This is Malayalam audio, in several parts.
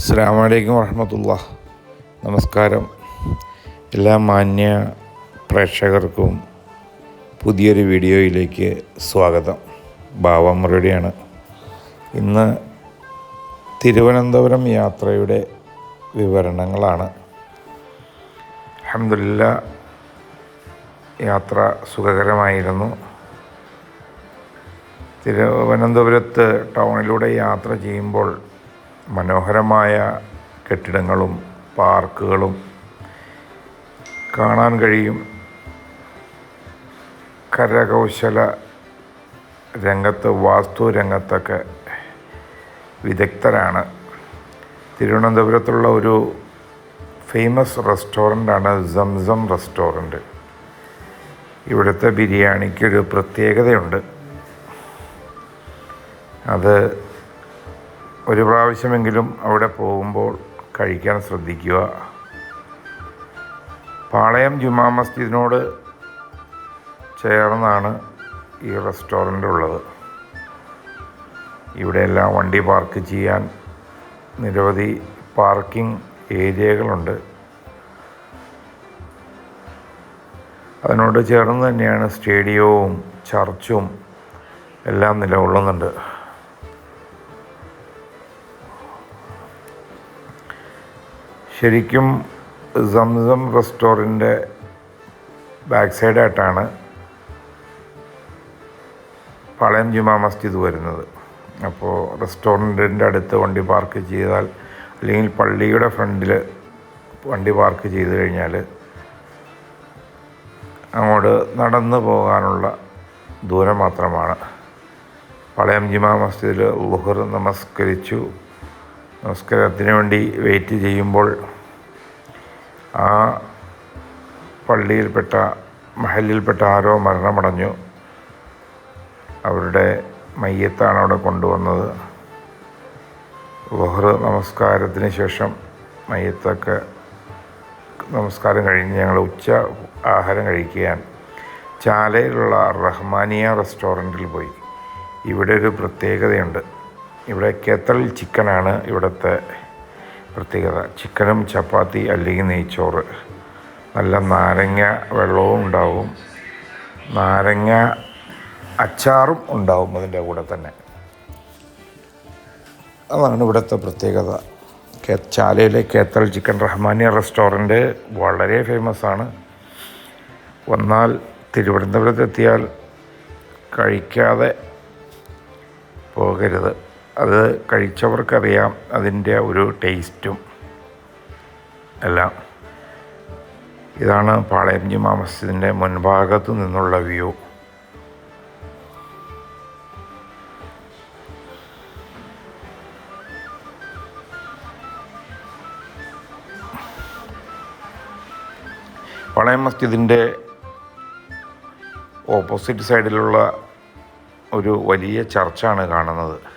അസ്സാം വലൈക്കും നമസ്കാരം. എല്ലാ മാന്യ പ്രേക്ഷകർക്കും പുതിയൊരു വീഡിയോയിലേക്ക് സ്വാഗതം. ബാവ മുരളിയാണ് ഇന്ന് തിരുവനന്തപുരം യാത്രയുടെ വിവരണങ്ങളാണ്. അഹമ്മദില്ല യാത്ര സുഖകരമായിരുന്നു. തിരുവനന്തപുരത്ത് ടൗണിലൂടെ യാത്ര ചെയ്യുമ്പോൾ മനോഹരമായ കെട്ടിടങ്ങളും പാർക്കുകളും കാണാൻ കഴിയും. കരകൗശല രംഗത്ത് വാസ്തു രംഗത്തൊക്കെ വിദഗ്ധരാണ്. തിരുവനന്തപുരത്തുള്ള ഒരു ഫേമസ് റെസ്റ്റോറന്റാണ് സംസം റെസ്റ്റോറന്റ് ഇവിടുത്തെ ബിരിയാണിക്കൊരു പ്രത്യേകതയുണ്ട്. അത് ഒരു പ്രാവശ്യമെങ്കിലും അവിടെ പോകുമ്പോൾ കഴിക്കാൻ ശ്രദ്ധിക്കുക. പാളയം ജുമാ മസ്ജിദിനോട് ചേർന്നാണ് ഈ റെസ്റ്റോറന്റ് ഉള്ളത്. ഇവിടെയെല്ലാം വണ്ടി പാർക്ക് ചെയ്യാൻ നിരവധി പാർക്കിംഗ് ഏരിയകളുണ്ട്. അതിനോട് ചേർന്ന് തന്നെയാണ് സ്റ്റേഡിയവും ചർച്ചും എല്ലാം നിലകൊള്ളുന്നുണ്ട്. ശരിക്കും സംസം റെസ്റ്റോറന്റ് ബാക്ക് സൈഡായിട്ടാണ് പാളയം ജുമാ മസ്ജിദ് വരുന്നത്. അപ്പോൾ റെസ്റ്റോറന്റിന്റെ അടുത്ത് വണ്ടി പാർക്ക് ചെയ്താൽ അല്ലെങ്കിൽ പള്ളിയുടെ ഫ്രണ്ടിൽ വണ്ടി പാർക്ക് ചെയ്ത് കഴിഞ്ഞാൽ അങ്ങോട്ട് നടന്നു പോകാനുള്ള ദൂരം മാത്രമാണ്. പളയം ജുമാ മസ്ജിദിൽ ഉഹർ നമസ്കരിച്ചു. നമസ്കാരത്തിന് വേണ്ടി വെയിറ്റ് ചെയ്യുമ്പോൾ ആ പള്ളിയിൽപ്പെട്ട മഹലിൽപ്പെട്ട ആരോ മരണമടഞ്ഞു. അവരുടെ മയ്യത്താണ് അവിടെ കൊണ്ടുവന്നത്. ലുഹർ നമസ്കാരത്തിന് ശേഷം മയ്യത്തൊക്കെ നമസ്കാരം കഴിഞ്ഞ് ഞങ്ങൾ ഉച്ച ആഹാരം കഴിക്കാൻ ചാലയിലുള്ള റഹ്മാനിയ റെസ്റ്റോറന്റിൽ പോയി. ഇവിടെ ഒരു പ്രത്യേകതയുണ്ട്. ഇവിടെ കേത്തൽ ചിക്കനാണ് ഇവിടുത്തെ പ്രത്യേകത. ചിക്കനും ചപ്പാത്തി അല്ലെങ്കിൽ നെയ്ച്ചോറ്. നല്ല നാരങ്ങ വെള്ളവും ഉണ്ടാവും. നാരങ്ങ അച്ചാറും ഉണ്ടാവും അതിന്റെ കൂടെ തന്നെ. അതാണ് ഇവിടുത്തെ പ്രത്യേകത. ചാലയിലെ കേത്തൽ ചിക്കൻ റഹ്മാനിയ റെസ്റ്റോറന്റ് വളരെ ഫേമസ് ആണ് വന്നാൽ തിരുവനന്തപുരത്തെത്തിയാൽ കഴിക്കാതെ പോകരുത്. അത് കഴിച്ചവർക്കറിയാം അതിന്റെ ഒരു ടേസ്റ്റും എല്ലാം. ഇതാണ് പാളയം ജുമാ മുൻഭാഗത്ത് നിന്നുള്ള വ്യൂ. പാളയ മസ്ജിദിന്റെ ഓപ്പോസിറ്റ് സൈഡിലുള്ള ഒരു വലിയ ചർച്ചാണ് കാണുന്നത്.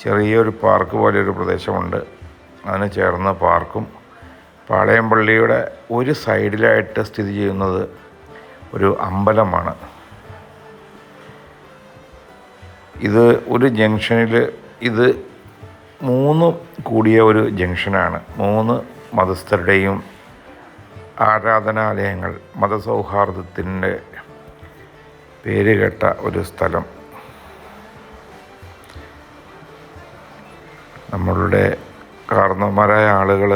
ചെറിയൊരു പാർക്ക് പോലെ ഒരു പ്രദേശമുണ്ട്. അതിന് ചേർന്ന പാർക്കും പാളയം പള്ളിയുടെ ഒരു സൈഡിലായിട്ട് സ്ഥിതി ചെയ്യുന്നത് ഒരു അമ്പലമാണ്. ഇത് ഒരു ജംഗ്ഷനിൽ ഇത് മൂന്ന് കൂടിയ ഒരു ജംഗ്ഷനാണ്. മൂന്ന് മതസ്ഥരുടെയും ആരാധനാലയങ്ങൾ മതസൗഹാർദ്ദത്തിന്റെ പേരുകെട്ട ഒരു സ്ഥലം. നമ്മളുടെ കാർന്നവന്മാരായ ആളുകൾ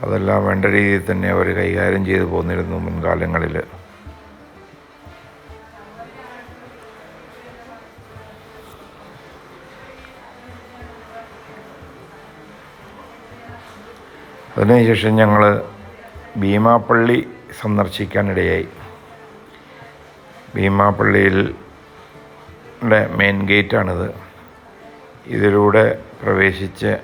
അതെല്ലാം വേണ്ട രീതിയിൽ തന്നെ അവർ കൈകാര്യം ചെയ്തു പോന്നിരുന്നു മുൻകാലങ്ങളിൽ അതിനുശേഷം ഞങ്ങൾ ഭീമാപ്പള്ളി സന്ദർശിക്കാനിടയായി. ഭീമാപ്പള്ളിയിൽ മെയിൻ ഗേറ്റാണിത് ഇതിലൂടെ പ്രവേശിച്ച്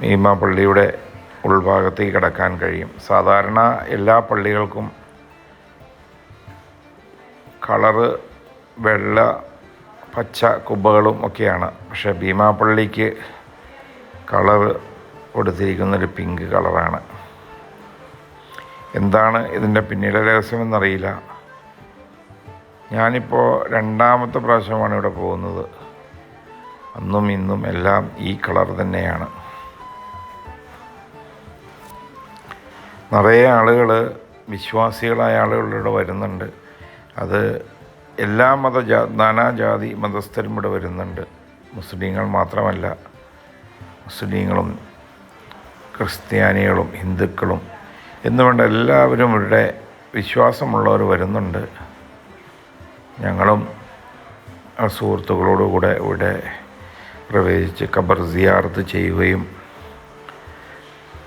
ഭീമാപ്പള്ളിയുടെ ഉൾഭാഗത്തേക്ക് കടക്കാൻ കഴിയും. സാധാരണ എല്ലാ പള്ളികൾക്കും കളറ് വെള്ള പച്ച കുബ്ബകളും ഒക്കെയാണ്. പക്ഷേ ഭീമാപ്പള്ളിക്ക് കളറ് കൊടുത്തിരിക്കുന്നൊരു പിങ്ക് കളറാണ്. എന്താണ് ഇതിന്റെ പിന്നിലെ രഹസ്യമെന്നറിയില്ല. ഞാനിപ്പോൾ രണ്ടാമത്തെ പ്രാവശ്യമാണ് ഇവിടെ പോകുന്നത്. അന്നും ഇന്നും എല്ലാം ഈ കളർ തന്നെയാണ്. നിറയെ ആളുകൾ വിശ്വാസികളായ ആളുകളിവിടെ വരുന്നുണ്ട്. അത് എല്ലാ മത ജാ നാനാജാതി മതസ്ഥരും ഇവിടെ വരുന്നുണ്ട്. മുസ്ലിങ്ങൾ മാത്രമല്ല മുസ്ലിങ്ങളും ക്രിസ്ത്യാനികളും ഹിന്ദുക്കളും എന്നുവേണ്ട എല്ലാവരും ഇവിടെ വിശ്വാസമുള്ളവർ വരുന്നുണ്ട്. ഞങ്ങളും സുഹൃത്തുക്കളോടുകൂടെ ഇവിടെ പ്രവേശിച്ച് ഖബർ സിയാർത്ത് ചെയ്യുകയും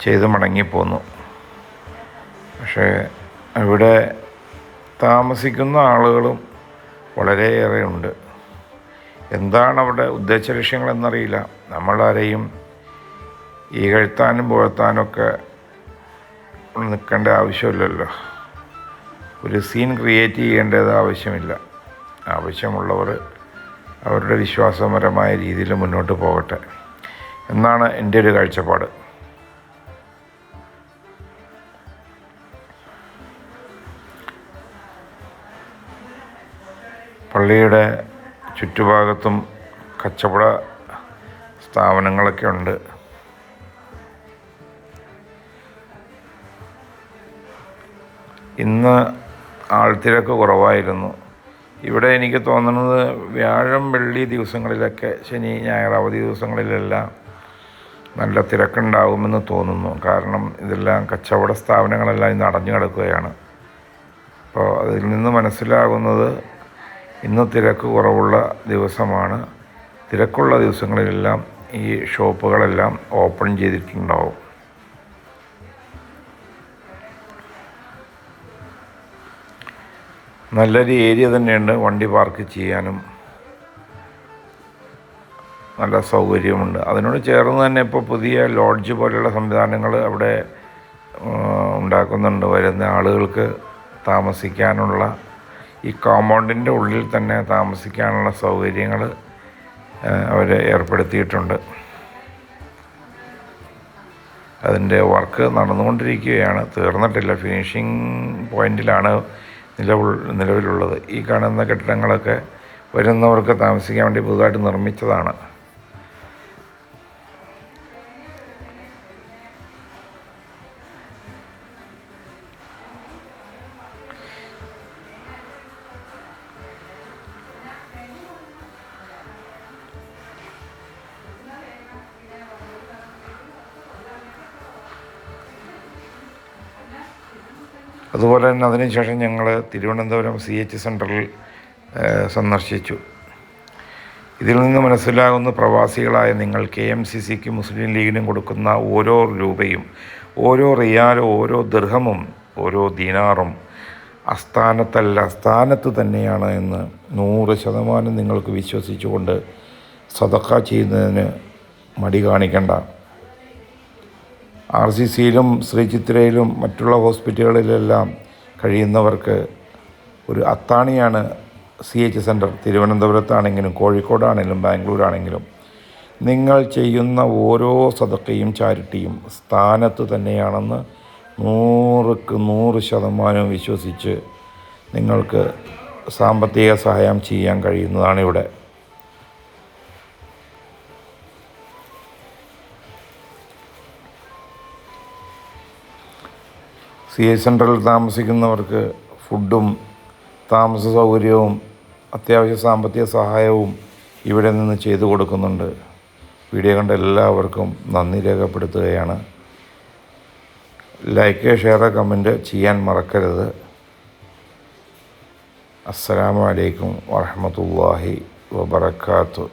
ചെയ്ത് മടങ്ങിപ്പോന്നു. പക്ഷേ ഇവിടെ താമസിക്കുന്ന ആളുകളും വളരെയേറെ ഉണ്ട്. എന്താണ് അവിടെ ഉദ്ദേശ ലക്ഷ്യങ്ങളെന്നറിയില്ല. നമ്മളാരെയും ഈ കഴുത്താനും പുകഴ്ത്താനൊക്കെ നിൽക്കേണ്ട ആവശ്യമില്ലല്ലോ. ഒരു സീൻ ക്രിയേറ്റ് ചെയ്യേണ്ടത് ആവശ്യമില്ല. ആവശ്യമുള്ളവർ അവരുടെ വിശ്വാസപരമായ രീതിയിൽ മുന്നോട്ട് പോകട്ടെ. എന്നാണ് എന്റെ ഒരു കാഴ്ചപ്പാട്. പള്ളിയുടെ ചുറ്റുഭാഗത്തും കച്ചവട സ്ഥാപനങ്ങളൊക്കെ ഉണ്ട്. ഇന്ന് ആൾത്തിരക്ക് കുറവായിരുന്നു. ഇവിടെ എനിക്ക് തോന്നുന്നത് വ്യാഴം വെള്ളി ദിവസങ്ങളിലൊക്കെ ശനി ഞായർ അവധി ദിവസങ്ങളിലെല്ലാം നല്ല തിരക്കുണ്ടാകുമെന്ന് തോന്നുന്നു. കാരണം ഇതെല്ലാം കച്ചവട സ്ഥാപനങ്ങളെല്ലാം ഇന്ന് അടഞ്ഞു കിടക്കുകയാണ്. അപ്പോൾ അതിൽ നിന്ന് മനസ്സിലാകുന്നത് ഇന്ന് തിരക്ക് കുറവുള്ള ദിവസമാണ്. തിരക്കുള്ള ദിവസങ്ങളിലെല്ലാം ഈ ഷോപ്പുകളെല്ലാം ഓപ്പൺ ചെയ്തിട്ടുണ്ടാവും. നല്ലൊരു ഏരിയ തന്നെയുണ്ട്. വണ്ടി പാർക്ക് ചെയ്യാനും നല്ല സൗകര്യമുണ്ട്. അതിനോട് ചേർന്ന് തന്നെ ഇപ്പോൾ പുതിയ ലോഡ്ജ് പോലെയുള്ള സംവിധാനങ്ങൾ അവിടെ ഉണ്ടാക്കുന്നുണ്ട്. വരുന്ന ആളുകൾക്ക് താമസിക്കാനുള്ള ഈ കോമ്പൗണ്ടിന്റെ ഉള്ളിൽ തന്നെ താമസിക്കാനുള്ള സൗകര്യങ്ങൾ അവർ ഏർപ്പെടുത്തിയിട്ടുണ്ട്. അതിന്റെ വർക്ക് നടന്നുകൊണ്ടിരിക്കുകയാണ്. തീർന്നിട്ടില്ല. ഫിനിഷിംഗ് പോയിന്റിലാണ് നിലവിൽ നിലവിലുള്ളത്. ഈ കാണുന്ന കെട്ടിടങ്ങളൊക്കെ വരുന്നവർക്ക് താമസിക്കാൻ വേണ്ടി പുതുതായിട്ട് നിർമ്മിച്ചതാണ്. അതുപോലെ തന്നെ അതിനുശേഷം ഞങ്ങൾ തിരുവനന്തപുരം സി എച്ച് സെന്ററിൽ സന്ദർശിച്ചു. ഇതിൽ നിന്ന് മനസ്സിലാകുന്ന പ്രവാസികളായ നിങ്ങൾ കെ എം സി സിക്ക് മുസ്ലിം ലീഗിനും കൊടുക്കുന്ന ഓരോ രൂപയും ഓരോ റിയാലും ഓരോ ദൃഹമും ഓരോ ദിനാറും അസ്ഥാനത്തല്ല അസ്ഥാനത്ത് തന്നെയാണ് എന്ന് നൂറ് ശതമാനം നിങ്ങൾക്ക് വിശ്വസിച്ചുകൊണ്ട് സതക്ക ചെയ്യുന്നതിന് മടി കാണിക്കണ്ട. ആർ സി സിയിലും ശ്രീചിത്രയിലും മറ്റുള്ള ഹോസ്പിറ്റലുകളിലെല്ലാം കഴിയുന്നവർക്ക് ഒരു അത്താണിയാണ് സി എച്ച് സെന്റർ തിരുവനന്തപുരത്താണെങ്കിലും കോഴിക്കോടാണെങ്കിലും ബാംഗ്ലൂരാണെങ്കിലും നിങ്ങൾ ചെയ്യുന്ന ഓരോ സതക്കയും ചാരിറ്റിയും സ്ഥാനത്ത് തന്നെയാണെന്ന് നൂറുക്ക് നൂറ് ശതമാനം വിശ്വസിച്ച് നിങ്ങൾക്ക് സാമ്പത്തിക സഹായം ചെയ്യാൻ കഴിയുന്നതാണ് ഇവിടെ സി എ സെന്ററിൽ താമസിക്കുന്നവർക്ക് ഫുഡും താമസ സൗകര്യവും അത്യാവശ്യ സാമ്പത്തിക സഹായവും ഇവിടെ നിന്ന് ചെയ്തു കൊടുക്കുന്നുണ്ട്. വീഡിയോ കണ്ട എല്ലാവർക്കും നന്ദി രേഖപ്പെടുത്തുകയാണ്. ലൈക്ക് ഷെയർ കമന്റ് ചെയ്യാൻ മറക്കരുത്. അസ്സലാമു അലൈക്കും വറഹമത്തല്ലാഹി വബർക്കാത്തു